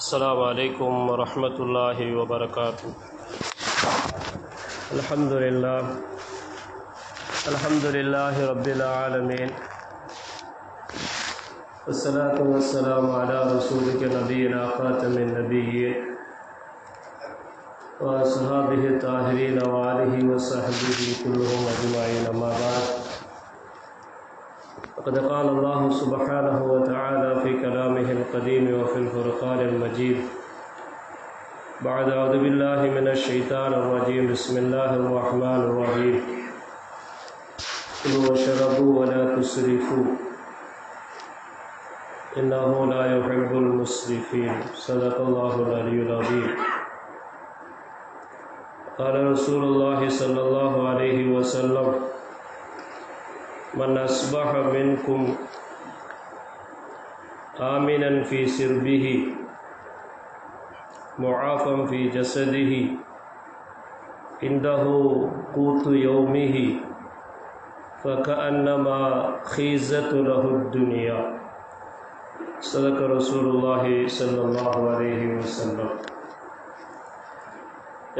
السلام علیکم ورحمۃ اللہ وبرکاتہ۔ الحمد للہ۔ الحمد للہ رب العالمین۔ الصلاۃ والسلام علی رسول کے نبی خاتم النبی و صحابہ طاہرین وآلہ وصحبہ کلہم اجمعین، اما بعد۔ وقد قال الله سبحانه وتعالى في كلامه القديم وفي الفرقان المجيد. بعد أعوذ بالله من الشيطان الرجيم. بسم الله الرحمن الرحيم. كلوا واشربوا ولا تسرفوا. إنه لا يحب المسرفين. صدق الله العلي العظيم. قال رسول الله صلى الله عليه وسلم من أصبح منكم آمنا في سربه معافا في جسده عنده قوت يومه فكأنما خيزت له الدنيا صدق رسول الله صلى الله عليه وسلم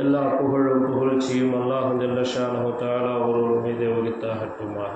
எல்லா புகழும் புகழ்ச்சியும் அல்லாஹ் ஜல்லஷானஹு தாலா ஒருவர் மீது உரித்தாகட்டுமாக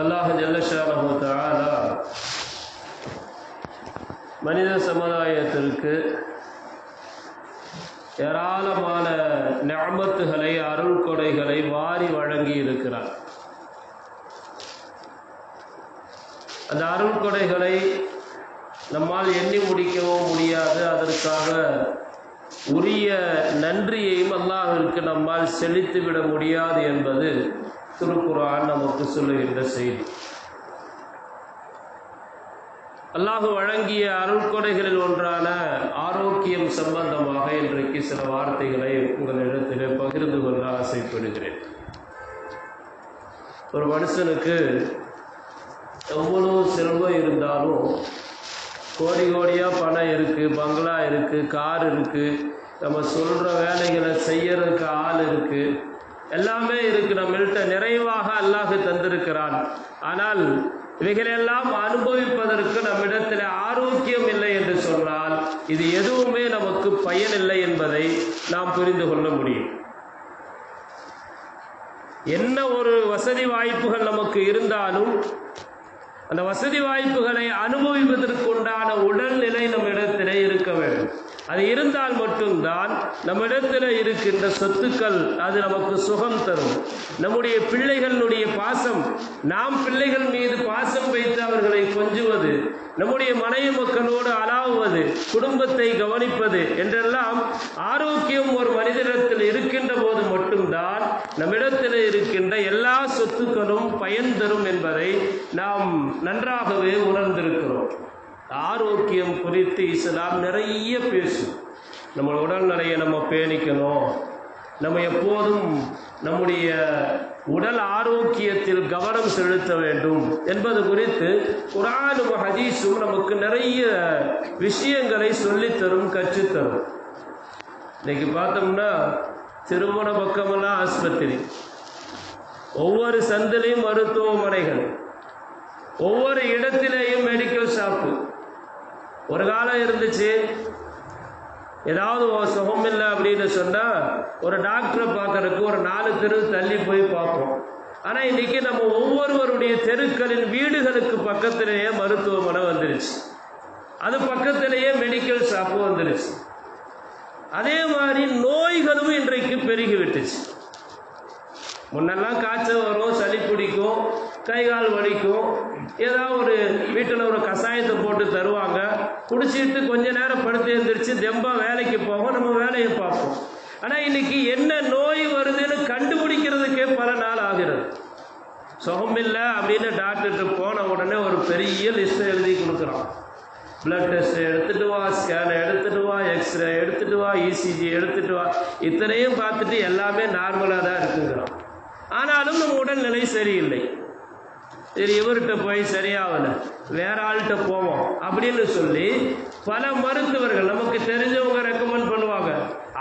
அல்லாஹ் ஜல்லஷானு தாலா மனித சமுதாயத்திற்கு ஏராளமான ஞாபத்துகளை அருள் கொடைகளை வாரி வழங்கி இருக்கிறார் அந்த அருள் கொடைகளை நம்மால் எண்ணி முடிக்கவும் முடியாது. அதற்காக உரிய நன்றியையும் அல்லாஹிற்கு நம்மால் செலுத்திவிட முடியாது என்பது திருக்குறான் நமக்கு சொல்லுகின்ற செய்தி. அல்லாஹு வழங்கிய அருள்கொடைகளில் ஒன்றான ஆரோக்கியம் சம்பந்தமாக இன்றைக்கு சில வார்த்தைகளை உங்களிடத்தில் பகிர்ந்து கொள்ள ஆசைப்படுகிறேன். ஒரு மனுஷனுக்கு எவ்வளோ செல்வம் இருந்தாலும் கோடி கோடியாக பணம் இருக்குது பங்களா இருக்குது கார் இருக்குது நம்ம சொல்கிற வேலைகளை செய்யறதுக்கு ஆள் இருக்குது எல்லாமே இருக்கு நம்மள்கிட்ட நிறைவாக அல்லாஹ் தந்திருக்கிறான். ஆனால் இவைகளெல்லாம் அனுபவிப்பதற்கு நம்மிடத்தில் ஆரோக்கியம் இல்லை என்று சொன்னால் இது எதுவுமே நமக்கு பயனில்லை என்பதை நாம் புரிந்து கொள்ள முடியும். என்ன ஒரு வசதி வாய்ப்புகள் நமக்கு இருந்தாலும் அந்த வசதி வாய்ப்புகளை அனுபவிப்பதற்கு உண்டான உடல்நிலை நம்மிடத்திலே இருக்க வேண்டும். அது இருந்தால் மட்டும்தான் நம்மிடத்தில் இருக்கின்ற சொத்துக்கள் அது நமக்கு சுகம் தரும். நம்முடைய பிள்ளைகளுடைய பாசம் நாம் பிள்ளைகள் மீது பாசம் வைத்து அவர்களை கொஞ்சுவது நம்முடைய மனைவி மக்களோடு அலாவுவது குடும்பத்தை கவனிப்பது என்றெல்லாம் ஆரோக்கியம் ஒரு மனிதனிடத்தில் இருக்கின்ற போது மட்டும்தான் நம்மிடத்தில் இருக்கின்ற எல்லா சொத்துக்களும் பயன் தரும் என்பதை நாம் நன்றாகவே உணர்ந்திருக்கிறோம். ஆரோக்கியம் குறித்து இஸ்லாம் நிறைய பேசும். நம்ம உடல்நிலையை நம்ம பேணிக்கணும். நம்ம எப்போதும் நம்முடைய உடல் ஆரோக்கியத்தில் கவனம் செலுத்த வேண்டும் என்பது குறித்து குரானும் ஹதீஸும் நமக்கு நிறைய விஷயங்களை சொல்லித்தரும் கற்றுத்தரும். இன்னைக்கு பார்த்தோம்னா திருமண பக்கமெல்லாம் ஆஸ்பத்திரி. ஒவ்வொரு சந்திலையும் மருத்துவமனைகள். ஒவ்வொரு இடத்திலேயும் மெடிக்கல் ஷாப்பு ஒரு காலம் இருந்துச்சு. ஏதாவது சுகம் இல்லை அப்படின்னு சொன்னால் ஒரு டாக்டரை பார்க்கறதுக்கு ஒரு நாலு தெரு தள்ளி போய் பார்ப்போம். ஆனால் இன்றைக்கி நம்ம ஒவ்வொருவருடைய தெருக்களின் வீடுகளுக்கு பக்கத்திலேயே மருத்துவமனை வந்துருச்சு. அது பக்கத்திலேயே மெடிக்கல் ஷாப்பு வந்துருச்சு. அதே மாதிரி நோய்களும் இன்றைக்கு பெருகி விட்டுச்சு முன்னெல்லாம் காய்ச்சல் வரும் சளி பிடிக்கும் கை கால் வலிக்கும். ஏதாவது ஒரு வீட்டில் ஒரு கஷாயத்தை போட்டு தருவாங்க. குடிச்சிட்டு கொஞ்ச நேரம் படுத்து எழுந்திரிச்சு தெம்பா வேலைக்கு போவோம். நம்ம வேலையை பார்ப்போம். ஆனால் இன்னைக்கு என்ன நோய் வருதுன்னு கண்டுபிடிக்கிறதுக்கே பல நாள் ஆகிறது. சுகம் இல்லை அப்படின்னு டாக்டர்கிட்ட போன உடனே ஒரு பெரிய லிஸ்ட்டை எழுதி கொடுக்குறான். பிளட் டெஸ்ட் எடுத்துட்டு வா ஸ்கேன் எடுத்துட்டு வா எக்ஸ்ரே எடுத்துட்டு வா இசிஜி எடுத்துட்டு வா. இத்தனையும் பார்த்துட்டு எல்லாமே நார்மலாக தான் இருக்குங்கிறோம் ஆனாலும் நம்ம உடல்நிலை சரியில்லை. சரி இவர்கிட்ட போய் சரியாகல. வேற ஆள்கிட்ட போவோம் அப்படின்னு சொல்லி பல மருத்துவர்கள் நமக்கு தெரிஞ்சவங்க ரெக்கமெண்ட் பண்ணுவாங்க.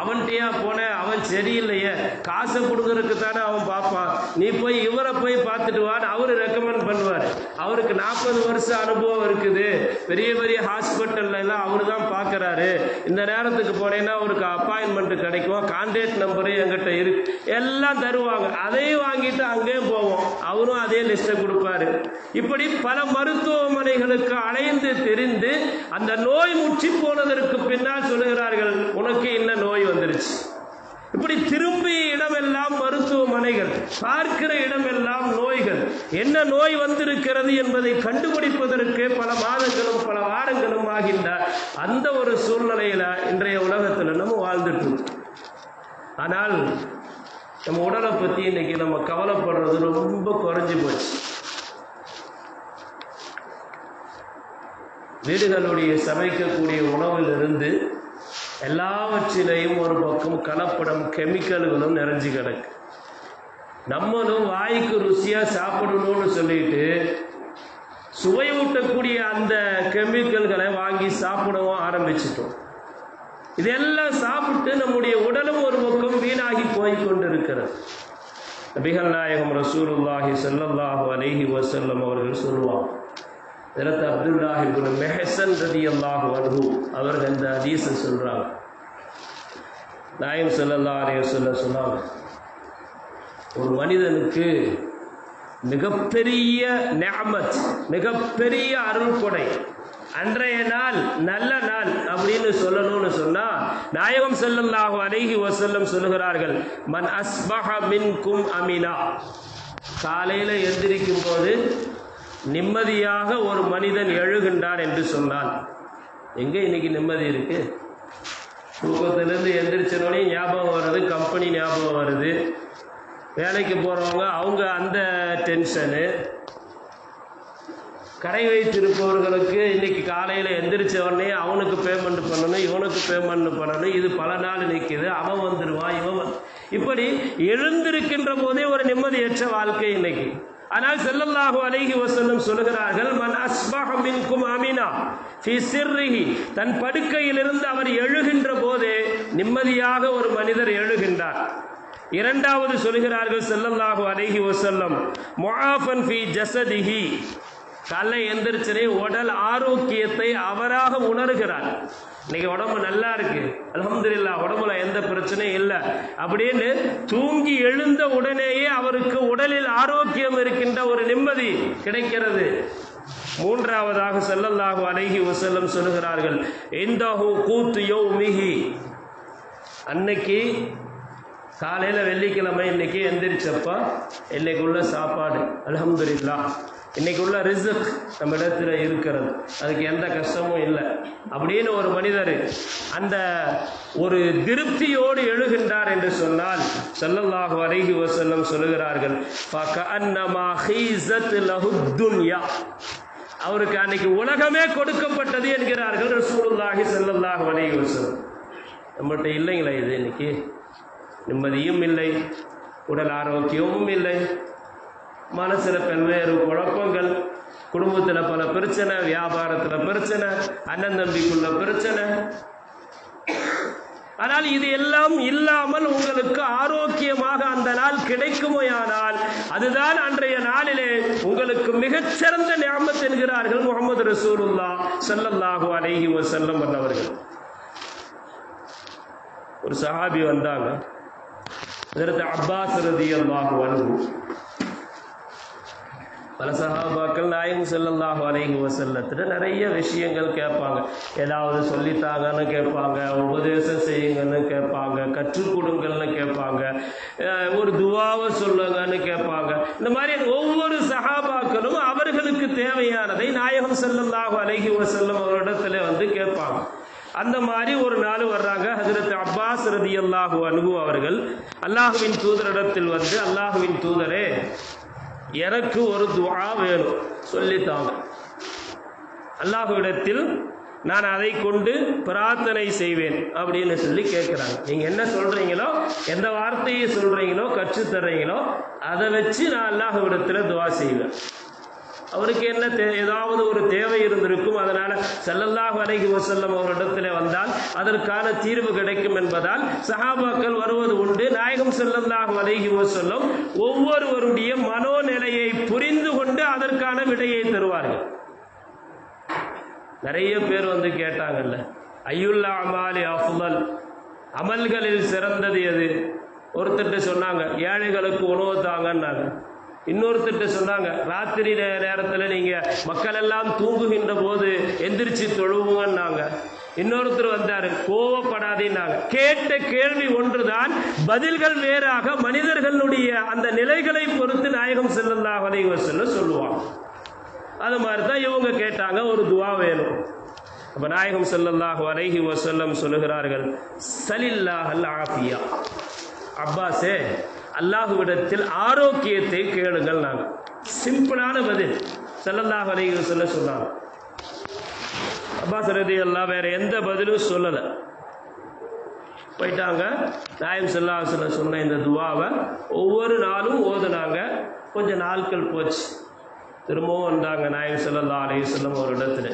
அவன்கிட்டயா போன அவன் சரியில்லையே. காசை கொடுக்கறதுக்கு தானே அவன் பார்ப்பான். நீ போய் இவரை போய் பார்த்துட்டு வான்னு அவரு ரெக்கமெண்ட் பண்ணுவார். அவருக்கு நாற்பது வருஷம் அனுபவம் இருக்குது. பெரிய பெரிய ஹாஸ்பிட்டல்ல எல்லாம் அவரு தான் பார்க்கறாரு. இந்த நேரத்துக்கு போனேன்னா அவருக்கு அப்பாயின்மெண்ட் கிடைக்கும். கான்டாக்ட் நம்பரும் எங்கிட்ட இருக்கு எல்லாம் தருவாங்க. அதையும் வாங்கிட்டு அங்கேயும் போவோம். அவரும் அதே லிஸ்ட்டை கொடுப்பாரு. இப்படி பல மருத்துவமனைகளுக்கு அலைந்து தெரிந்து அந்த நோய் முற்றி போனதற்கு பின்னால் சொல்லுகிறார்கள் உனக்கு என்ன நோய் வந்துருச்சு. இப்படி திரும்பி இடமெல்லாம் மருத்துவமனைகள் பார்க்கிற இடமெல்லாம் நோய்கள் என்ன நோய் வந்திருக்கிறது என்பதை கண்டுபிடிப்பதற்கு பல மாதங்களும் பல வாரங்களும் ஆகின்ற அந்த ஒரு சூழ்நிலையில இன்றைய உலகத்தில் நம்ம வாழ்ந்துட்டு ஆனால் நம்ம உடலை பற்றி இன்னைக்கு நம்ம கவலைப்படுறது ரொம்ப குறைஞ்சி போச்சு. வீடுகளுடைய சமைக்கக்கூடிய உணவிலிருந்து எல்லாவற்றிலையும் ஒரு பக்கம் கலப்படம் கெமிக்கல்களும் நிறைஞ்சு கிடக்கு. நம்மளும் வாய்க்கு ருசியாக சாப்பிடணும்னு சொல்லிட்டு சுவை ஊட்டக்கூடிய அந்த கெமிக்கல்களை வாங்கி சாப்பிடவும் ஆரம்பிச்சிட்டோம். இதெல்லாம் சாப்பிட்டு நம்முடைய உடலும் ஒரு பக்கம் வீணாகி போய் கொண்டிருக்கிறது. நபிகள் நாயகம் ரசூலுல்லாஹி ஸல்லல்லாஹு அலைஹி வசல்லம் அவர்கள் சொல்லுவாங்க இதற்கு அப்துல்லாஹி குரு மெஹசன் ரலியல்லாஹு அன்ஹு அவர்கள் இந்த ஹதீஸை சொல்கிறாங்க நாயம் ஸல்லல்லாஹு அலைஹி சொல்ல சொன்னாங்க ஒரு மனிதனுக்கு மிகப்பெரிய நிஅமத் மிகப்பெரிய அருள் கொடை அன்றைய நாள் நல்ல நாள் அப்படின்னு சொல்லணும்னு சொன்னா நாயகம் செல்லல்லாஹு அலைஹி வசல்லம் சொல்லுகிறார்கள் மன் அஸ்பஹ மின்கும் அமினா. காலையில் எந்திரிக்கும் போது நிம்மதியாக ஒரு மனிதன் எழுகின்றான் என்று சொன்னான் எங்க இன்னைக்கு நிம்மதி இருக்கு? தூக்கத்திலிருந்து எந்திரிச்சனோடனே ஞாபகம் வருது கம்பெனி ஞாபகம் வருது. வேலைக்கு போகிறவங்க அவங்க அந்த டென்ஷனு கடை வைத்திருப்பவர்களுக்கு இன்னைக்கு காலையில் எந்திரிச்ச உடனே அவனுக்கு பேமெண்ட் பண்ணணும் இவனுக்கு பேமெண்ட் பண்ணணும். இது பல நாள் நிற்கிது அவன் வந்துடுவான் இவன் இப்படி எழுந்திருக்கின்ற போதே ஒரு நிம்மதியற்ற வாழ்க்கை இன்னைக்கு. ஆனால் செல்லல்லாஹு அலைஹி வசல்லம் சொல்லுகிறார்கள் மன் அஸ்பஹ மின்கும் அமினா ஃபி சிர்ரிஹி. தன் படுக்கையிலிருந்து அவர் எழுகின்ற போதே நிம்மதியாக ஒரு மனிதர் எழுகின்றார். இரண்டாவது சொல்கிறார்கள் செல்லல்லாஹு அலைஹி வசல்லம் முஆஃபன் ஃபி ஜஸதிஹி. தலை எந்திரிச்சனே உடல் ஆரோக்கியத்தை அவராக உணர்கிறார். இன்னைக்கு உடம்பு நல்லா இருக்கு. அலமதுல்லா உடம்புல எந்த பிரச்சனையும் இல்லை. அப்படின்னு தூங்கி எழுந்த உடனேயே அவருக்கு உடலில் ஆரோக்கியம் இருக்கின்ற ஒரு நிம்மதி கிடைக்கிறது. மூன்றாவதாக ஸல்லல்லாஹு அழகி வசல்லம் சொல்லுகிறார்கள் இந்தஹு கூத்து மிகி அன்னைக்கு காலையில் வெள்ளிக்கிழமை இன்னைக்கு எந்திரிச்சப்பா இன்னைக்கு உள்ள சாப்பாடு அல்ஹம்துலில்லாஹ் இன்னைக்குள்ள ரிசக் நம்ம இடத்துல இருக்கிறது. அதுக்கு எந்த கஷ்டமும் இல்லை. அப்படின்னு ஒரு மனிதர் அந்த ஒரு திருப்தியோடு எழுகின்றார் என்று சொன்னால் ஸல்லல்லாஹு வரைகி வசல்லம் சொல்லுகிறார்கள் அவருக்கு அன்னைக்கு உலகமே கொடுக்கப்பட்டது என்கிறார்கள் ரசூலுல்லாஹி ஸல்லல்லாஹு வரைகி வசல்லம் நம்மகிட்ட இல்லைங்களா இது இன்னைக்கு? நிம்மதியும் இல்லை உடல் ஆரோக்கியமும் இல்லை மனசில் பல்வேறு குழப்பங்கள் குடும்பத்தில் பல பிரச்சனை வியாபாரத்தில் பிரச்சனை அண்ணன் தம்பிக்குள்ள பிரச்சனை. ஆனால் இது எல்லாம் இல்லாமல் உங்களுக்கு ஆரோக்கியமாக அந்த நாள் கிடைக்குமேயானால் அதுதான் அன்றைய நாளிலே உங்களுக்கு மிகச்சிறந்த ஞாபகத் என்கிறார்கள் முகமது ரசூலுல்லா ஸல்லல்லாஹு அலைஹி செல்லம் அவர்கள் ஒரு சஹாபி வந்தாங்க இதற்கு அப்பாஸ் ரதியல்லாஹு அன்ஹு. பல சகாபாக்கள் நாயகம் ஸல்லல்லாஹு அலைஹி வஸல்லத்துல நிறைய விஷயங்கள் கேட்பாங்க. ஏதாவது சொல்லித்தாங்கன்னு கேட்பாங்க உபதேசம் செய்யுங்கன்னு கேட்பாங்க கற்றுக் கொடுங்கன்னு கேட்பாங்க ஒரு துவாவை சொல்லுங்கன்னு கேட்பாங்க. இந்த மாதிரி ஒவ்வொரு சகாபாக்களும் அவர்களுக்கு தேவையானதை நாயகம் ஸல்லல்லாஹு அலைஹி வஸல்லம் அவரிடத்துல வந்து கேட்பாங்க. அந்த மாதிரி ஒரு நாள் வர்றாங்க ஹசரத் அப்பாஸ் ரதியல்லாஹு அனுபவ அவர்கள். அல்லாஹுவின் தூதரிடத்தில் வந்து அல்லாஹுவின் தூதரே எனக்கு ஒரு துவா வேணும். சொல்லித்தாங்க அல்லாஹுவிடத்தில் நான் அதை கொண்டு பிரார்த்தனை செய்வேன் அப்படின்னு சொல்லி கேட்குறாங்க. நீங்கள் என்ன சொல்கிறீங்களோ எந்த வார்த்தையை சொல்கிறீங்களோ கற்றுத் தர்றீங்களோ அதை வச்சு நான் அல்லாஹுவிடத்தில் துவா செய்வேன். அவருக்கு என்ன தே ஏதாவது ஒரு தேவை இருந்திருக்கும் அதனால் ஸல்லல்லாஹு அலைஹி வசல்லம் அவரிடத்தில் வந்தால் அதற்கான தீர்வு கிடைக்கும் என்பதால் சஹாபாக்கள் வருவது உண்டு. நாயகம் செல்லல்லாஹ் அலைஹி வசல்லம் ஒவ்வொருவருடைய மனோநிலையை புரிந்து கொண்டு அதற்கான விடையை தருவார்கள். நிறைய பேர் வந்து கேட்டாங்கல்ல ஐயுல்லா அமாலி அஃதல்? அமல்களில் சிறந்தது எது? ஒருத்தர்கிட்ட சொன்னாங்க ஏழைகளுக்கு உணவு தாங்கன்னாங்க. இன்னொருத்தர்கிட்ட சொன்னாங்க ராத்திரி நே- நேரத்துல நீங்க மக்கள் எல்லாம் தூங்குகின்ற போது எந்திரிச்சு தொழுவுங்கன்னாங்க. இன்னொருத்தர் வந்தாரு கோவப்படாதேன்னாங்க. கேட்ட கேள்வி ஒன்றுதான் பதில்கள் வேறாக மனிதர்களுடைய அந்த நிலைகளை பொறுத்து நாயகம் ஸல்லல்லாஹு செல்ல சொல்லுவாங்க அது மாதிரி தான் இவங்க கேட்டாங்க ஒரு துவா வேணும். அப்ப நாயகம் ஸல்லல்லாஹு வரைகி வசல்லம் சொல்லுகிறார்கள் சலில்லாஹல் ஆஃபியா. அப்பாஸே அல்லாஹுவிடத்தில் ஆரோக்கியத்தை கேளுங்கள் நாங்கள். சிம்பிளான பதில். ஸல்லல்லாஹு வரைகள் சொல்ல சொன்னாங்க. அப்பா சரதி எல்லாம் வேற எந்த பதிலும் சொல்லலை. போயிட்டாங்க. நாயம் சொல்ல சொன்ன இந்த துவாவை ஒவ்வொரு நாளும் ஓதுனாங்க. கொஞ்சம் நாட்கள் போச்சு. திரும்பவும் வந்தாங்க நாயம் செல்லல்லா அலையுசல்லம் ஒரு இடத்துல.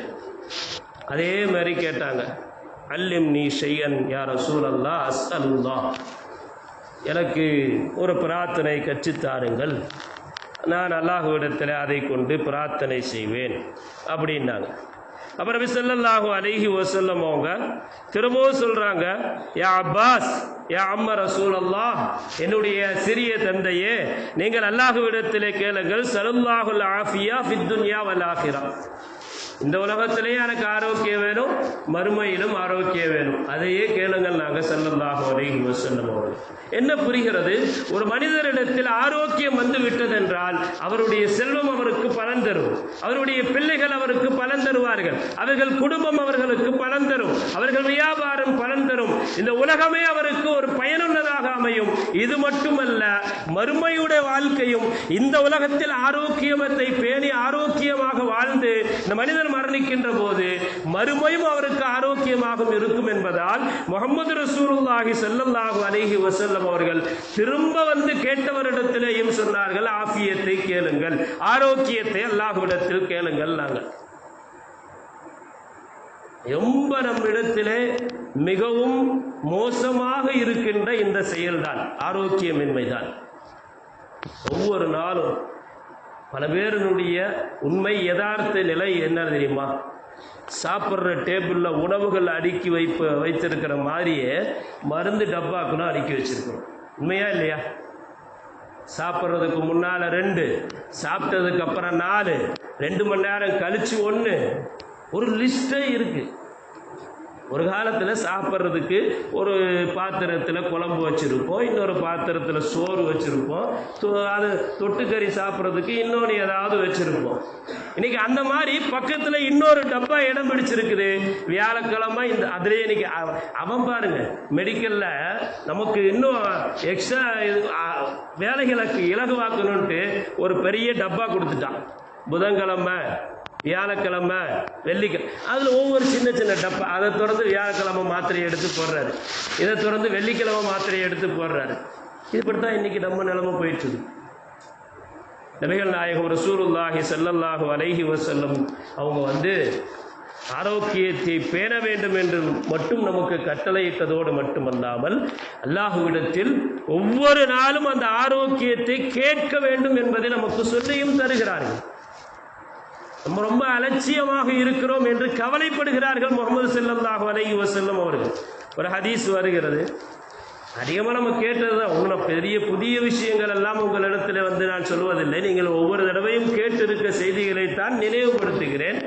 அதே மாதிரி கேட்டாங்க. அல்லிம் நீ ஷையன் யார் சூழல்லா அல்லா அஸ்அலுல்லா எனக்கு ஒரு பிரார்த்தனை கற்றுத்தாருங்கள் நான் அல்லாஹுவிடத்தில் அதை கொண்டு பிரார்த்தனை செய்வேன். அப்படின்னாங்க. அப்புறம் ஸல்லல்லாஹு அலைஹி வசல்லம் அவங்க திரும்பவும் சொல்கிறாங்க யா அப்பாஸ் யா அம்ம ரசூல் அல்லாஹ் என்னுடைய சிறிய தந்தையே நீங்கள் அல்லாஹுவிடத்திலே கேளுங்கள் சலுல்லாஹுல் ஆஃபியா ஃபித்துன்யா வல் ஆஃபிரா இந்த உலகத்திலேயே எனக்கு ஆரோக்கியம் வேணும் மறுமையிலும் ஆரோக்கியம் வேணும். அதையே கேளுங்கள் நாங்கள் செல்லந்தாக அலைஹி அவர்கள். என்ன புரிகிறது? ஒரு மனிதரிடத்தில் ஆரோக்கியம் வந்து விட்டதென்றால் அவருடைய செல்வம் அவருக்கு பலன் தரும். அவருடைய பிள்ளைகள் அவருக்கு பலன் தருவார்கள். அவர்கள் குடும்பம் அவர்களுக்கு பலன் தரும். அவர்கள் வியாபாரம் பலன் தரும். இந்த உலகமே அவருக்கு ஒரு பயனுள்ளதாக அமையும். இது மட்டுமல்ல மறுமையுடைய வாழ்க்கையும் இந்த உலகத்தில் ஆரோக்கியமத்தை பேணி ஆரோக்கியமாக வாழ்ந்து இந்த மனிதன் மனிதன் மரணிக்கின்ற போது மறுமையும் அவருக்கு ஆரோக்கியமாக இருக்கும் என்பதால் முகமது ரசூலுல்லாஹி செல்லல்லாஹு அலைஹி வசல்லம் அவர்கள் திரும்ப வந்து கேட்டவரிடத்திலேயும் சொன்னார்கள் ஆஃபியத்தை கேளுங்கள் ஆரோக்கியத்தை அல்லாஹுவிடத்தில் கேளுங்கள் நாங்கள் ரொம்ப நம்மிடத்திலே மிகவும் மோசமாக இருக்கின்ற இந்த செயல்தான் ஆரோக்கியமின்மைதான். ஒவ்வொரு நாளும் பல பேரினுடைய உண்மை யதார்த்த நிலை என்ன தெரியுமா? சாப்பிட்ற டேபிளில் உணவுகள் அடுக்கி வைப்ப வைத்திருக்கிற மாதிரியே மருந்து டப்பாக்குன்னு அடுக்கி வச்சிருக்கிறோம் உண்மையா இல்லையா? சாப்பிட்றதுக்கு முன்னால் ரெண்டு சாப்பிட்டதுக்கு அப்புறம் நாலு ரெண்டு மணி நேரம் கழித்து ஒன்று ஒரு லிஸ்ட்டே இருக்குது ஒரு காலத்தில் சாப்பிட்றதுக்கு ஒரு பாத்திரத்தில் குழம்பு வச்சுருப்போம் இன்னொரு பாத்திரத்தில் சோறு வச்சுருப்போம். அது தொட்டுக்கறி சாப்பிட்றதுக்கு இன்னொன்று ஏதாவது வச்சுருப்போம். இன்னைக்கு அந்த மாதிரி பக்கத்தில் இன்னொரு டப்பா இடம் பிடிச்சிருக்குது. வியாழக்கிழமை இந்த அதுலேயே இன்னைக்கு அவன் பாருங்க மெடிக்கலில் நமக்கு இன்னும் எக்ஸ்ட்ரா வேலைகளுக்கு இலகுவாக்கணுன்ட்டு ஒரு பெரிய டப்பா கொடுத்துட்டான். புதன்கிழமை வியாழக்கிழமை வெள்ளிக்கிழமை அதில் ஒவ்வொரு சின்ன சின்ன டப்பா அதை தொடர்ந்து வியாழக்கிழமை மாத்திரையை எடுத்து போடுறாரு. இதை தொடர்ந்து வெள்ளிக்கிழமை மாத்திரையை எடுத்து போடுறாரு. இப்படி தான் இன்னைக்கு நம்ம நிலைமை போயிட்டு நபிகள் நாயகம் ரசூருல்லாஹி செல்லல்லாஹு அலைஹி வசல்லம் அவங்க வந்து ஆரோக்கியத்தை பேண வேண்டும் என்று மட்டும் நமக்கு கட்டளையிட்டதோடு மட்டுமல்லாமல் அல்லாஹுவிடத்தில் ஒவ்வொரு நாளும் அந்த ஆரோக்கியத்தை கேட்க வேண்டும் என்பதை நமக்கு சொல்லியும் தருகிறார்கள். நம்ம ரொம்ப அலட்சியமாக இருக்கிறோம் என்று கவலைப்படுகிறார்கள் முகமது ஸல்லல்லாஹு அலைஹி வஸல்லம் அவர்கள். ஒரு ஹதீஸ் வருகிறது. அதிகமாக நம்ம கேட்டது தான் ஒன்றும் பெரிய புதிய விஷயங்கள் எல்லாம் உங்களிடத்தில் வந்து நான் சொல்வதில்லை. நீங்கள் ஒவ்வொரு தடவையும் கேட்டிருக்க செய்திகளைத்தான் நினைவுபடுத்துகிறேன்.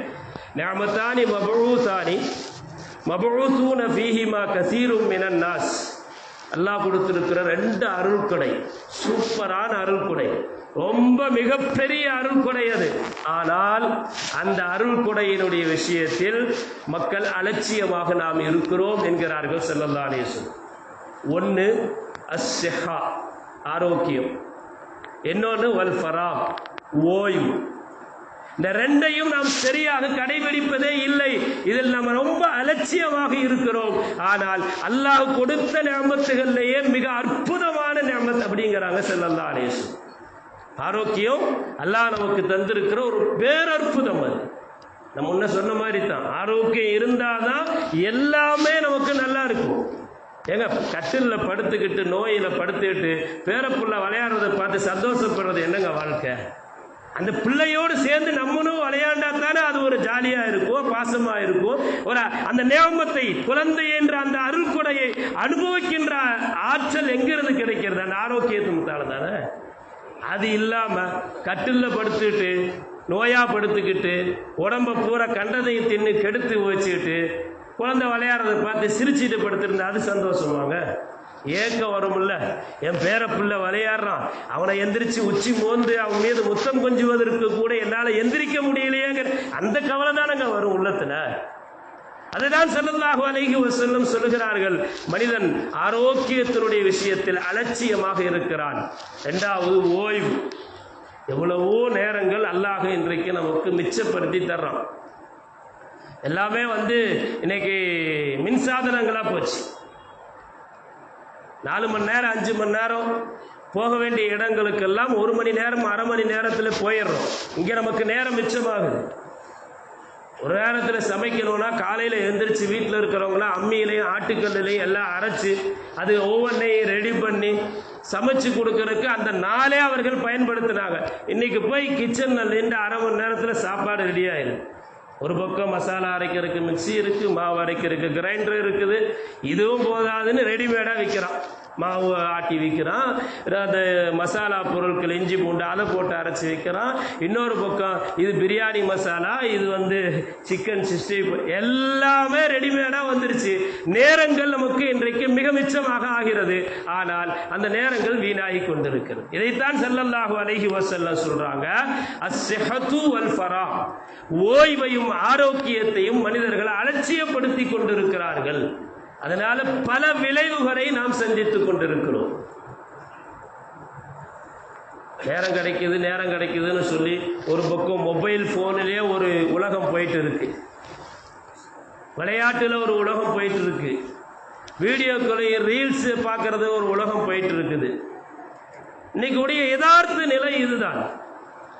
நியமத்தானி மபூத்தானி மபூத்தூன ஃபீஹிமா கசீரும் மினன் நாஸ். அல்லாஹ் கொடுத்திருக்கிற ரெண்டு அருள்கொடை. சூப்பரான அருள்கொடை. ரொம்ப மிகப்பெரிய அருள்கொடை அது. ஆனால் அந்த அருள்குடையினுடைய விஷயத்தில் மக்கள் அலட்சியமாக நாம் இருக்கிறோம் என்கிறார்கள் ஸல்லல்லாஹு அலைஹி ஒன்று அஸ்ஸெஹா ஆரோக்கியம். இன்னொன்று வல் ஃபராம் ஓய்வு. இந்த ரெண்டையும் நாம் சரியாக கடைபிடிப்பதே இல்லை. இதில் நம்ம ரொம்ப அலட்சியமாக இருக்கிறோம். ஆனால் அல்லாஹ் கொடுத்த நியமத்துகள்லேயே மிக அற்புதமான நியமத் அப்படிங்கிறாங்க செல்லல்லா அலேசு ஆரோக்கியம் அல்லாஹ் நமக்கு தந்திருக்கிற ஒரு பேரற்புதம் அது. நம்ம முன்ன சொன்ன மாதிரி தான் ஆரோக்கியம் இருந்தாதான் எல்லாமே நமக்கு நல்லா இருக்கும். ஏங்க கட்டிலில் படுத்துக்கிட்டு நோயில் படுத்துக்கிட்டு பேரப்புள்ள விளையாடுறதை பார்த்து சந்தோஷப்படுறது என்னங்க வாழ்க்கை? அந்த பிள்ளையோடு சேர்ந்து நம்மளும் விளையாண்டா தானே அது ஒரு ஜாலியாக இருக்கும் பாசமாக இருக்கும். ஒரு அந்த நியமத்தை குழந்தை என்ற அந்த அருள் கொடையை அனுபவிக்கின்ற ஆற்றல் எங்கிருந்து கிடைக்கிறது? அந்த ஆரோக்கியத்தினால தானே அது இல்லாம கட்டில்ல படுத்துக்கிட்டு நோயா படுத்துக்கிட்டு உடம்ப பூரா கண்டதையும் தின்னு கெடுத்து வச்சுக்கிட்டு குழந்தை விளையாடுறத பார்த்து சிரிச்சிட்டு படுத்துருந்தா அது சந்தோஷமாங்க. ஏக்கம் வரும்ல என் பேர பிள்ளை விளையாடுறான். அவனை எந்திரிச்சு உச்சி மோந்து அவன் மீது முத்தம் கொஞ்சுவதற்கு கூட என்னால் எந்திரிக்க முடியலையேங்கிற அந்த கவலை தானங்க வரும் உள்ளத்துல. அதுதான் ஸல்லல்லாஹு அலைஹி செல்லும் சொல்லுகிறார்கள். மனிதன் ஆரோக்கியத்தினுடைய விஷயத்தில் அலட்சியமாக இருக்கிறான். இரண்டாவது ஓய்வு. எவ்வளவோ நேரங்கள் அல்லாஹ் இன்றைக்கு நமக்கு மிச்சப்படுத்தி தர்றான். எல்லாமே வந்து இன்னைக்கு மின்சாதனங்களாக போச்சு. நாலு மணி நேரம் அஞ்சு மணி நேரம் போக வேண்டிய இடங்களுக்கெல்லாம் ஒரு மணி நேரம் அரை மணி நேரத்தில் போயிடுறோம். இங்கே நமக்கு நேரம் மிச்சமாகுது. ஒரு நேரத்தில் சமைக்கணும்னா காலையில் எழுந்திரிச்சு வீட்டில் இருக்கிறவங்களாம் அம்மியிலையும் ஆட்டுக்கல்லையும் எல்லாம் அரைச்சி அது ஒவ்வொன்றையும் ரெடி பண்ணி சமைச்சு கொடுக்கறதுக்கு அந்த நாளே அவர்கள் பயன்படுத்தினாங்க. இன்னைக்கு போய் கிச்சனில் நின்று அரை மணி நேரத்தில் சாப்பாடு ரெடி ஆயிடும் ஒரு பக்கம் மசாலா அரைக்கிறதுக்கு மிக்ஸி இருக்குது மாவு அரைக்கிறதுக்கு கிரைண்டர் இருக்குது. இதுவும் போதாதுன்னு ரெடிமேடாக விற்கிறான் மாவு ஆட்டி விற்கிறான் அந்த மசாலா பொருட்கள் இஞ்சி பூண்டு அதை போட்டு அரைச்சி விற்கிறான் இன்னொரு பக்கம் இது பிரியாணி மசாலா இது வந்து சிக்கன் சிக்ஸ்டி எல்லாமே ரெடிமேடாக வந்துருச்சு. நேரங்கள் நமக்கு இன்றைக்கு மிக மிச்சமாக ஆகிறது. ஆனால் அந்த நேரங்கள் வீணாகி கொண்டிருக்கிறது. இதைத்தான் செல்லல்லாஹு அலைஹி வஸல்லம் சொல்றாங்க. அஸ்ஸஹது வல் ஃபரா ஓய்வையும் ஆரோக்கியத்தையும் மனிதர்கள் அலட்சியப்படுத்தி கொண்டிருக்கிறார்கள். அதனால பல விளைவுகளை நாம் சந்தித்துக் கொண்டிருக்கிறோம். நேரம் கிடைக்குது நேரம் கிடைக்குதுன்னு சொல்லி ஒரு பக்கம் மொபைல் ஃபோனிலே ஒரு உலகம் போயிட்டு இருக்கு விளையாட்டில் ஒரு உலகம் போயிட்டு இருக்கு வீடியோக்களையும் ரீல்ஸ் பார்க்கறது ஒரு உலகம் போயிட்டு இருக்குது இன்னைக்கு உடைய யதார்த்த நிலை இதுதான்.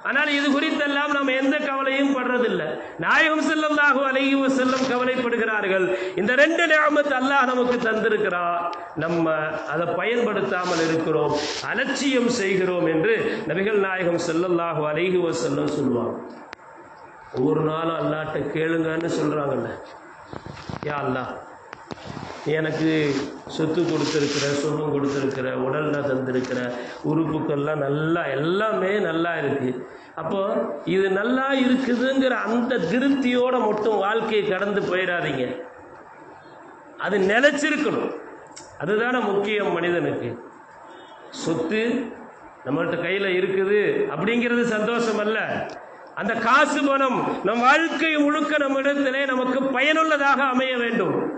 ஆனால் இது குறித்தெல்லாம் நாம் எந்த கவலையும் படுறதில்லை. நாயகம் ஸல்லல்லாஹு அலையும் செல்லும் கவலைப்படுகிறார்கள். இந்த ரெண்டு நியமத் அல்லாஹ் நமக்கு தந்திருக்கிறார் நம்ம அதை பயன்படுத்தாமல் இருக்கிறோம் அலட்சியம் செய்கிறோம் என்று நபிகள் நாயகம் செல்லல்லாகும் அலைகுவ செல்லம் சொல்லுவாங்க ஒவ்வொரு நாளும் அல்லாட்ட கேளுங்கன்னு சொல்கிறாங்கல்ல யா அல்லாஹ் எனக்கு சொத்து கொடுத்துருக்குற சுகம் கொடுத்துருக்குற உடல்லாம் தந்திருக்கிற உறுப்புக்கள்லாம் நல்லா எல்லாமே நல்லா இருக்குது அப்போ இது நல்லா இருக்குதுங்கிற அந்த திருப்தியோடு மட்டும் வாழ்க்கையை கடந்து போயிடாதீங்க. அது நிலச்சிருக்கணும். அதுதானே முக்கியம் மனிதனுக்கு. சொத்து நம்மள்கிட்ட கையில் இருக்குது அப்படிங்கிறது சந்தோஷம் அல்ல அந்த காசு பணம் நம் வாழ்க்கை முழுக்க நம்மிடத்திலே நமக்கு பயனுள்ளதாக அமைய வேண்டும்.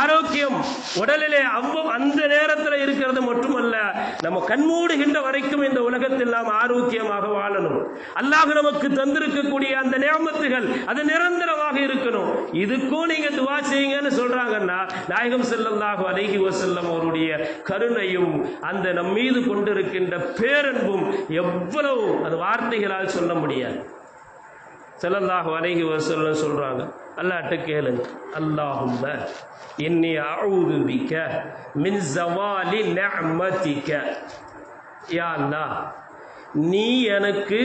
ஆரோக்கியம் உடலிலே அவ்வ அந்த நேரத்தில் இருக்கிறது மட்டுமல்ல நம்ம கண்மூடுகின்ற வரைக்கும் இந்த உலகத்தில் நாம் ஆரோக்கியமாக வாழணும். அல்லாஹ் நமக்கு தந்திருக்கக்கூடிய அந்த நியமத்துகள் அது நிரந்தரமாக இருக்கணும். இதுக்கும் நீங்க துவா செய்யுங்கன்னு சொல்றாங்கன்னா நாயகம் செல்லந்தாக அழகி வசல்லம் அவருடைய கருணையும் அந்த நம் மீது கொண்டிருக்கின்ற பேரன்பும் எவ்வளவு அது வார்த்தைகளால் சொல்ல முடியாது. செல்லந்தாக அழகி வசல்லம் சொல்றாங்க. அல்லாட்ட கேளுங்க. அல்லாஹும்ம இன்னி அஊது பிக மின் ஜவாலி நிஅமதிக யா அல்லாஹ் நீ எனக்கு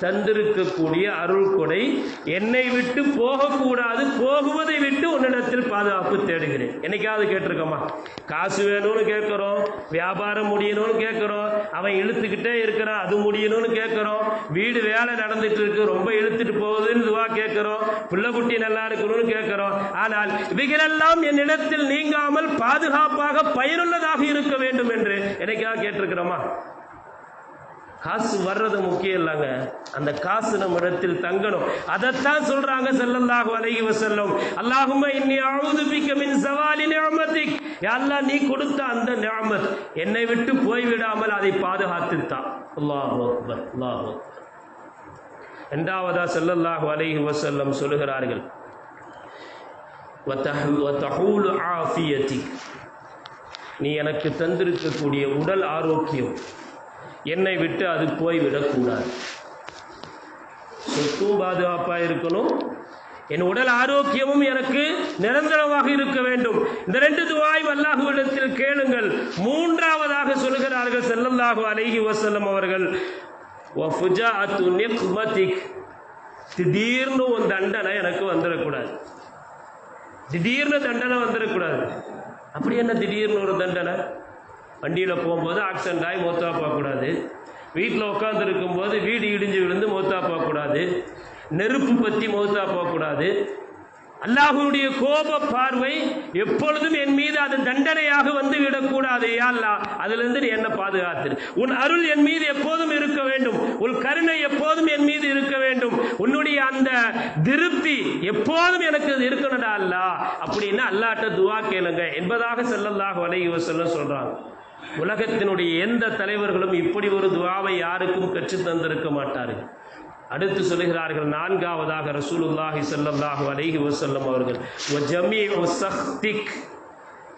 தந்திருக்கக்கூடிய அருள் கொடை. என்னை விட்டு போகக்கூடாது. போகுவதை விட்டு உன்னிடத்தில் பாதுகாப்பு தேடுகிறேன். என்னைக்காவது கேட்டிருக்கோமா? காசு வேணும்னு கேட்குறோம். வியாபாரம் முடியணும்னு கேட்குறோம். அவன் இழுத்துக்கிட்டே இருக்கிறான் அது முடியணும்னு கேட்குறோம். வீடு வேலை நடந்துட்டு இருக்கு ரொம்ப இழுத்துட்டு போகுதுன்னு இதுவாக கேட்குறோம். பிள்ளை குட்டி நல்லா இருக்கணும்னு கேட்குறோம். ஆனால் இவைகளெல்லாம் என்னிடத்தில் நீங்காமல் பாதுகாப்பாக பயனுள்ளதாக இருக்க வேண்டும் என்று என்னைக்காவது கேட்டிருக்கிறோமா? காசு வர்றது முக்கியம் இல்லைங்க. அந்த காசு நம்ம இடத்தில் தங்கணும். அதைத்தான் சொல்றாங்க செல்லல்லாஹு அலைஹி வஸல்லம். அல்லாஹும்ம இன்னி அழுது பிக்க மின் சவாலி நிஅமதிக் யா நீ கொடுத்த அந்த நியமத் என்னை விட்டு போய்விடாமல் அதை பாதுகாத்து தான் அல்லாஹு அக்பர் அல்லாஹு அக்பர். இரண்டாவதா ஸல்லல்லாஹு அலைஹி வஸல்லம் சொல்லுகிறார்கள். நீ எனக்கு தந்திருக்கக்கூடிய உடல் ஆரோக்கியம். என்னை விட்டு அது போய்விடக்கூடாது சொத்தும் பாதுகாப்பாக இருக்கணும். என் உடல் ஆரோக்கியமும் எனக்கு நிரந்தரமாக இருக்க வேண்டும். இந்த ரெண்டு துவாயும் அல்லாஹுவிடத்தில் கேளுங்கள். மூன்றாவதாக சொல்கிறார்கள் ஸல்லல்லாஹு அலைஹி வசல்லம் அவர்கள் திடீர்னு ஒரு தண்டனை எனக்கு வந்துடக்கூடாது. திடீர்னு தண்டனை வந்துடக்கூடாது. அப்படி என்ன திடீர்னு ஒரு தண்டனை? வண்டியில் போகும்போது ஆக்சிடென்ட் ஆகி மொத்தா போகக்கூடாது. வீட்டில் உட்காந்துருக்கும் போது வீடு இடிஞ்சு விழுந்து மொத்தா போகக்கூடாது. நெருப்பு பற்றி மொத்தா போகக்கூடாது. அல்லாஹுடைய கோப பார்வை எப்பொழுதும் என் மீது அது தண்டனையாக வந்து விடக்கூடாது யா அதிலிருந்து நீ என்ன பாதுகாத்து? உன் அருள் என் மீது எப்போதும் இருக்க வேண்டும். உன் கருணை எப்போதும் என் மீது இருக்க வேண்டும். உன்னுடைய அந்த திருப்தி எப்போதும் எனக்கு இருக்கணும்டா அல்லா. அப்படின்னு அல்லாட்ட துவா கேளுங்க. என்பதாக ஸல்லல்லாஹு அலைஹி வஸல்லம் சொல்றாங்க. உலகத்தினுடைய எந்த தலைவர்களும் இப்படி ஒரு துவாவை யாருக்கும் கற்று தந்திருக்க மாட்டார்கள். அடுத்து சொல்லுகிறார்கள் நான்காவதாக ரசூலுல்லாஹி ஸல்லல்லாஹு அலைஹி வசல்லம் அவர்கள் சக்திக்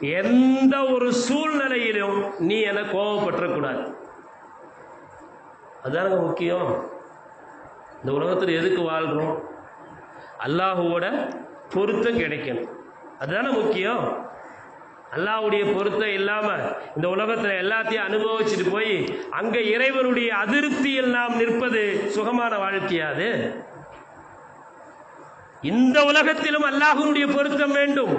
எந்த ஒரு சூழ்நிலையிலும் நீ என கோபப்பற்றக்கூடாது அதானங்க முக்கியம். இந்த உலகத்தில் எதுக்கு வாழ்கிறோம் அல்லாஹுவோட பொருத்தம் கிடைக்கணும். அதுதானே முக்கியம்? அல்லாவுடைய பொருத்தம் இல்லாமல் இந்த உலகத்தில் எல்லாத்தையும் அனுபவிச்சுட்டு போய் அங்கே இறைவனுடைய அதிருப்தியில் நாம் நிற்பது சுகமான வாழ்க்கையாது. இந்த உலகத்திலும் அல்லாஹ்வுடைய பொருத்தம் வேண்டும்.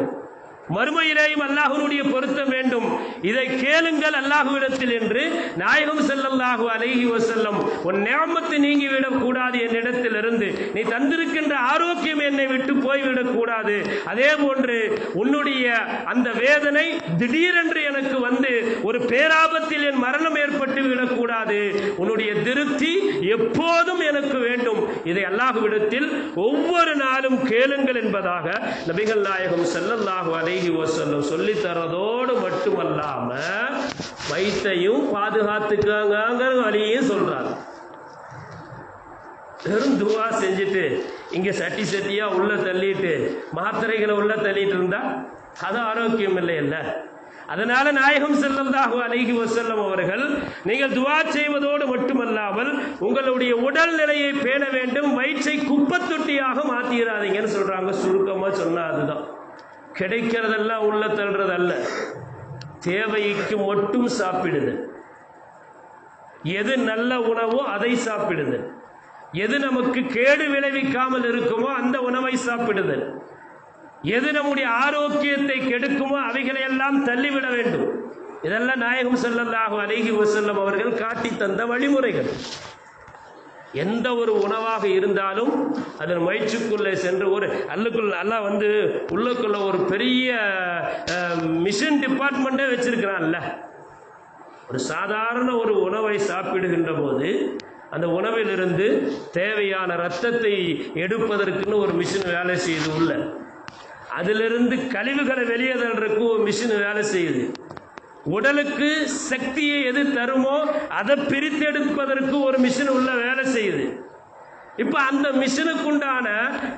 மறுமையிலேயும் அல்லாஹுனுடைய பொருத்தம் வேண்டும். இதை கேளுங்கள் அல்லாஹுவிடத்தில் என்று நாயகம் செல்லல்லாஹு அலைஹி வசல்லம் உன் நேமத்து நீங்கிவிடக் கூடாது என்னிடத்திலிருந்து. நீ தந்திருக்கின்ற ஆரோக்கியம் என்னை விட்டு போய்விடக் கூடாது. அதே போன்று உன்னுடைய அந்த வேதனை திடீரென்று எனக்கு வந்து ஒரு பேராபத்தில் என் மரணம் ஏற்பட்டு விடக்கூடாது உன்னுடைய திருப்தி எப்போதும் எனக்கு வேண்டும். இதை அல்லாஹுவிடத்தில் ஒவ்வொரு நாளும் கேளுங்கள் என்பதாக நபிகள் நாயகம் ஸல்லல்லாஹு அலைஹி வசல்லம் சொல்லி தரதோடு மட்டுமல்லாம வயிற்றையும் பாதுகாத்துக்காங்கிற வழியும் சொல்றாங்க வெறும் துவா செஞ்சுட்டு இங்க சட்டி சட்டியா உள்ள தள்ளிட்டு மாத்திரைகளை உள்ள தள்ளிட்டு இருந்தா அது ஆரோக்கியம் இல்லைல்ல அதனால நாயகம் செல்லந்தாக அலைஹி வசல்லம் அவர்கள் நீங்கள் துவா செய்வதோடு மட்டுமல்லாமல் உங்களுடைய உடல் நிலையை பேண வேண்டும் வயிற்றை குப்பத்தொட்டியாக மாத்திராதீங்கன்னு சொல்றாங்க. சுருக்கமா சொன்னா அதுதான். கிடைக்கிறதெல்லாம் உள்ள தள்ளுறது அல்ல தேவைக்கு மட்டும் சாப்பிடுது எது நல்ல உணவோ அதை சாப்பிடுது எது நமக்கு கேடு விளைவிக்காமல் இருக்குமோ அந்த உணவை சாப்பிடுதல் எது நம்முடைய ஆரோக்கியத்தை கெடுக்குமோ அவைகளையெல்லாம் தள்ளிவிட வேண்டும். இதெல்லாம் நாயகம் செல்லல்லாகும் அழகி வசல்லம் அவர்கள் காட்டி தந்த வழிமுறைகள். எந்த ஒரு உணவாக இருந்தாலும் அதன் முயற்சிக்குள்ளே சென்று ஒரு அல்லுக்குள்ள அல்லா வந்து உள்ளுக்குள்ள ஒரு பெரிய மிஷின் டிபார்ட்மெண்ட்டே வச்சிருக்கிறான்ல. ஒரு சாதாரண ஒரு உணவை சாப்பிடுகின்ற போது அந்த உணவிலிருந்து தேவையான ரத்தத்தை எடுப்பதற்குன்னு ஒரு மிஷின் வேலை செய்யுது உள்ள. அதிலிருந்து கழிவுகளை வெளியே தள்ளுறதுக்கு ஒரு மிஷின் வேலை செய்யுது. உடலுக்கு சக்தியை எது தருமோ அதை பிரித்தெடுப்பதற்கு ஒரு மிஷின் உள்ள வேலை செய்யுது. இப்ப அந்த மிஷினுக்குண்டான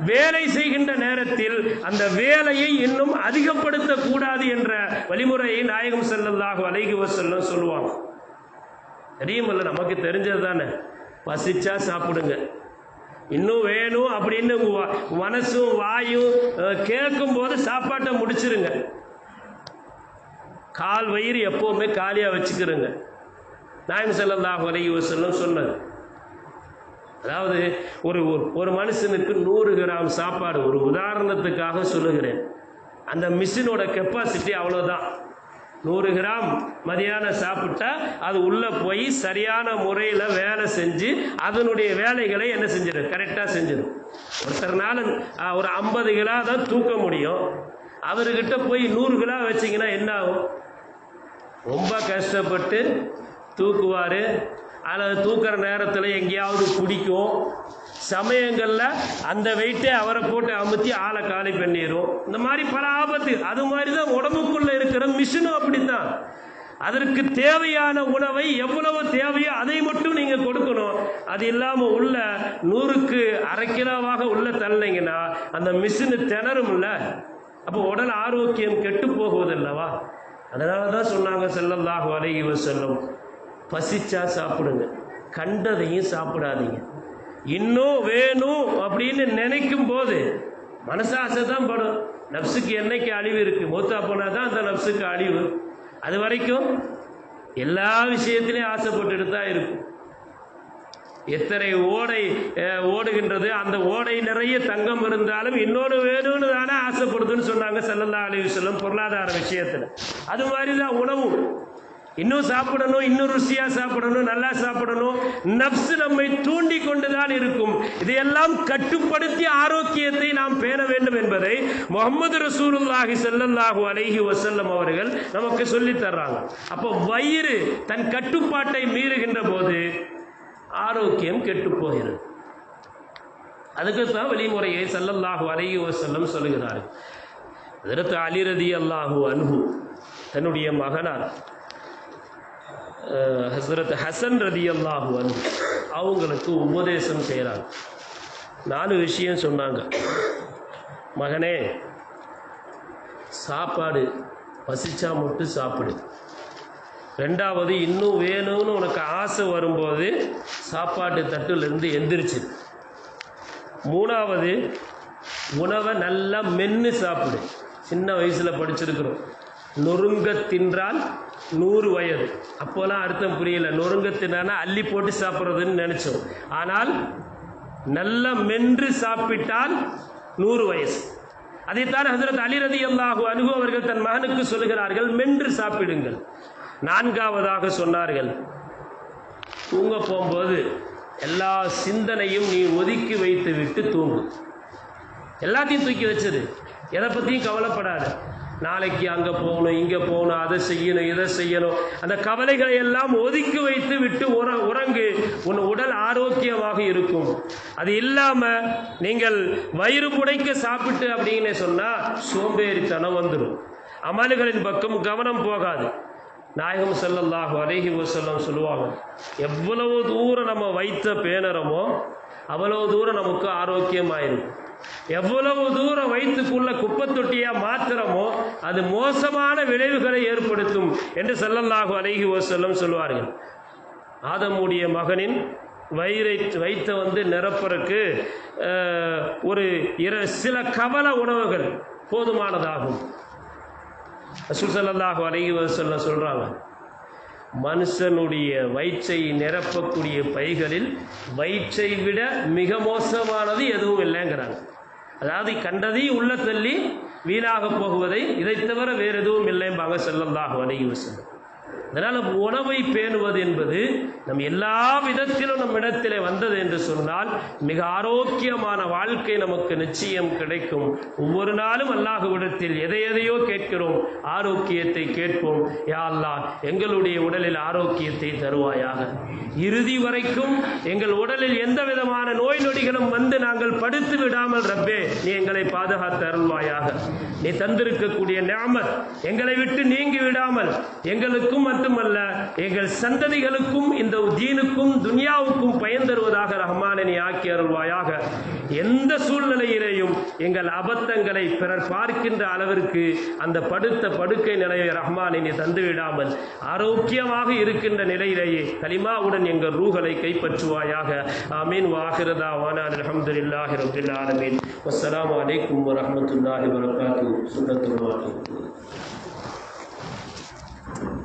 வேலை செய்கின்ற நேரத்தில் அந்த வேலையை இன்னும் அதிகப்படுத்த கூடாது என்ற வழிமுறையை நாயகம் செல்லதாக அலைஹி வஸல்லம் சொல்லுவாங்க. தெரியுமல்ல நமக்கு தெரிஞ்சது தானே. பசிச்சா சாப்பிடுங்க. இன்னும் வேணும் அப்படின்னு மனசும் வாயும் கேட்கும் போது சாப்பாட்டை முடிச்சிருங்க. கால் வயிறு எப்போவுமே காலியாக வச்சுக்கிறோங்க. நாயம் ஸல்லல்லாஹு அலைஹி வஸல்லம் சொன்னது அதாவது ஒரு ஒரு- ஒரு மனுஷனுக்கு நூறு கிராம் சாப்பாடு ஒரு உதாரணத்துக்காக சொல்லுகிறேன். அந்த மிஷினோட கெப்பாசிட்டி அவ்வளோதான் நூறு கிராம் மதியானம் சாப்பிட்டா அது உள்ளே போய் சரியான முறையில் வேலை செஞ்சு அதனுடைய வேலைகளை என்ன செஞ்சிடும்? கரெக்டாக செஞ்சிடும். ஒருத்தர்னால ஒரு ஐம்பது கிலோ தான் தூக்க முடியும். அவர்கிட்ட போய் நூறு கிலோ வச்சிங்கன்னா என்ன ஆகும் ரொம்ப கஷ்டப்பட்டு தூக்குவார். அல்லது தூக்குற நேரத்தில் எங்கேயாவது பிடிக்கும் சமயங்களில் அந்த வெயிட்டை அவரை போட்டு அமுத்தி ஆளை காலி பண்ணிடும் இந்த மாதிரி பல ஆபத்து. அது மாதிரி தான் உடம்புக்குள்ளே இருக்கிற மிஷினும் அப்படித்தான். அதற்கு தேவையான உணவை எவ்வளவு தேவையோ அதை மட்டும் நீங்கள் கொடுக்கணும். அது இல்லாமல் உள்ள நூறுக்கு அரை கிலோவாக உள்ள தள்ளினீங்கன்னா அந்த மிஷினு திணறும்ல. அப்போ உடல் ஆரோக்கியம் கெட்டு போகுவதல்லவா? அதனால தான் சொன்னாங்க ஸல்லல்லாஹு அலைஹி வஸல்லம் பசிச்சா சாப்பிடுங்க கண்டதையும் சாப்பிடாதீங்க. இன்னும் வேணும் அப்படின்னு நினைக்கும் போது மனசாசை தான் படும். நப்சுக்கு என்னைக்கு அழிவு இருக்கு? மூத்தா போனால் தான் அந்த நப்சுக்கு அழிவு. அது வரைக்கும் எல்லா விஷயத்திலையும் ஆசைப்பட்டுட்டு தான் இருக்கும். எத்தனை ஓடை ஓடுகின்றது அந்த ஓடை நிறைய தங்கம் இருந்தாலும் இன்னொன்று வேணும்னு தானே ஆசைப்படுதுன்னு சொன்னாங்க செல்லல்லா அலைஹி செல்லும் பொருளாதார விஷயத்தில். அது மாதிரி தான் உணவும். இன்னும் சாப்பிடணும் இன்னும் ருசியா சாப்பிடணும் நல்லா சாப்பிடணும். நப்சு நம்மை தூண்டி கொண்டுதான் இருக்கும். இதையெல்லாம் கட்டுப்படுத்தி ஆரோக்கியத்தை நாம் பேண வேண்டும் என்பதை முகமது ரசூலுல்லாஹி செல்லல்லாஹு அலைஹி வசல்லம் அவர்கள் நமக்கு சொல்லித் தர்றாங்க. அப்போ வயிறு தன் கட்டுப்பாட்டை மீறுகின்ற போது ஆரோக்கியம் கெட்டு போகிறது அதுக்கு தான் வழிமுறையை செல்லல்லாஹு அலைஹி வஸல்லம் சொல்லுகிறார்கள் அதற்கு அலி ரதி அல்லாஹு அன்ஹு தன்னுடைய மகனார் அஹ், ஹசன் ரதி அல்லாஹு அன்ஹு அவங்களுக்கு உபதேசம் செய்கிறாங்க நாலு விஷயம் சொன்னாங்க. மகனே சாப்பாடு பசிச்சா மட்டும் சாப்பிடு. ரெண்டாவது இன்னும் வேணும்னு உனக்கு ஆசை வரும்போது சாப்பாட்டு தட்டுலேருந்து எந்திரிச்சு. மூணாவது உணவை நல்லா மென்று சாப்பிடு. சின்ன வயசில் படிச்சிருக்கிறோம். நொறுங்க தின்றால் நூறு வயது. அப்போலாம் அர்த்தம் புரியல. நொறுங்க தின்னா அள்ளி போட்டு சாப்பிட்றதுன்னு நினச்சோம். ஆனால் நல்லா மென்று சாப்பிட்டால் நூறு வயசு. அதைத்தான் ஹசரத் அலிரதி அல்லாஹு அனுகு அவர்கள் தன் மகனுக்கு சொல்லுகிறார்கள். மென்று சாப்பிடுங்கள். நான்காவதாக சொன்னார்கள். தூங்க போகும்போது எல்லா சிந்தனையும் நீ ஒதுக்கி வைத்து விட்டு தூங்கு. எல்லாத்தையும் தூக்கி வச்சது எதை பற்றியும் கவலைப்படாது. நாளைக்கு அங்கே போகணும் இங்கே போகணும் அதை செய்யணும் இதை செய்யணும். அந்த கவலைகளை எல்லாம் ஒதுக்கி வைத்து விட்டு உற உறங்கு. உன் உடல் ஆரோக்கியமாக இருக்கும். அது இல்லாமல் நீங்கள் வயிறு புடைக்க சாப்பிட்டு அப்படின்னு சொன்னால் சோம்பேறித்தனம் வந்துடும் அமல்களின் பக்கம் கவனம் போகாது. நாயகம் செல்லல்லாஹு அலைஹி வசல்லம் சொல்லுவாங்க எவ்வளவு தூரம் நம்ம வைத்த பேணறமோ அவ்வளவு தூரம் நமக்கு ஆரோக்கியமாயிருக்கும் எவ்வளவு தூரம் வயிற்றுக்குள்ள குப்பை தொட்டியா மாத்திரமோ அது மோசமான விளைவுகளை ஏற்படுத்தும் என்று செல்லல்லாஹு அலைஹி வஸல்லம் சொல்வார்கள் ஆதமுடைய மகனின் வயிறை வைத்த வந்து நிரப்பறக்கு ஒரு இர சில கவல உணவுகள் போதுமானதாகும். ரசூல் ஸல்லல்லாஹு சொல்ல சொல்கிறாங்க மனுஷனுடைய வயிற்றை நிரப்பக்கூடிய பைகளில் வயிற்றை விட மிக மோசமானது எதுவும் இல்லைங்கிறாங்க. அதாவது கண்டதையும் உள்ள தள்ளி வீணாக போகுவதை இதை தவிர வேறு எதுவும் இல்லைம்பாங்க ஸல்லல்லாஹு அணுகி வசனம் அதனால் உணவை பேணுவது என்பது நம் எல்லா விதத்திலும் நம் இடத்திலே வந்தது என்று சொன்னால் மிக ஆரோக்கியமான வாழ்க்கை நமக்கு நிச்சயம் கிடைக்கும். ஒவ்வொரு நாளும் அல்லாஹுவிடத்தில் எதை எதையோ கேட்கிறோம். ஆரோக்கியத்தை கேட்போம். யா எங்களுடைய உடலில் ஆரோக்கியத்தை தருவாயாக. இறுதி வரைக்கும் எங்கள் உடலில் எந்த விதமான நோய் நொடிகளும் வந்து நாங்கள் படுத்து விடாமல் ரப்பே நீ எங்களை பாதுகாத்து அருள்வாயாக. நீ தந்திருக்கக்கூடிய நியாமத் எங்களை விட்டு நீங்கி விடாமல் எங்களுக்கும் மட்டுமல்ல எங்கள் சந்ததிகளுக்கும் இந்த தீனுக்கும் துனியாவுக்கும் பயன் தருவதாக ரஹ்மானை ஆக்கி அருள்வாயாக. எந்த சூழ்நிலையிலேயும் எங்கள் அபத்தங்களை பிறர் பார்க்கின்ற அளவிற்கு அந்த படுத்த படுக்கை நிலையை ரஹ்மானை தந்துவிடாமல் ஆரோக்கியமாக இருக்கின்ற நிலையிலேயே கலிமாவுடன் எங்கள் ரூகளை கைப்பற்றுவாயாக. ஆமீன். வாகிரதா வானான் அல்ஹம்துலில்லாஹி ரபுல் ஆலமீன். வஸ்ஸலாமு அலைக்கும் வரஹ்மத்துல்லாஹி Thank you.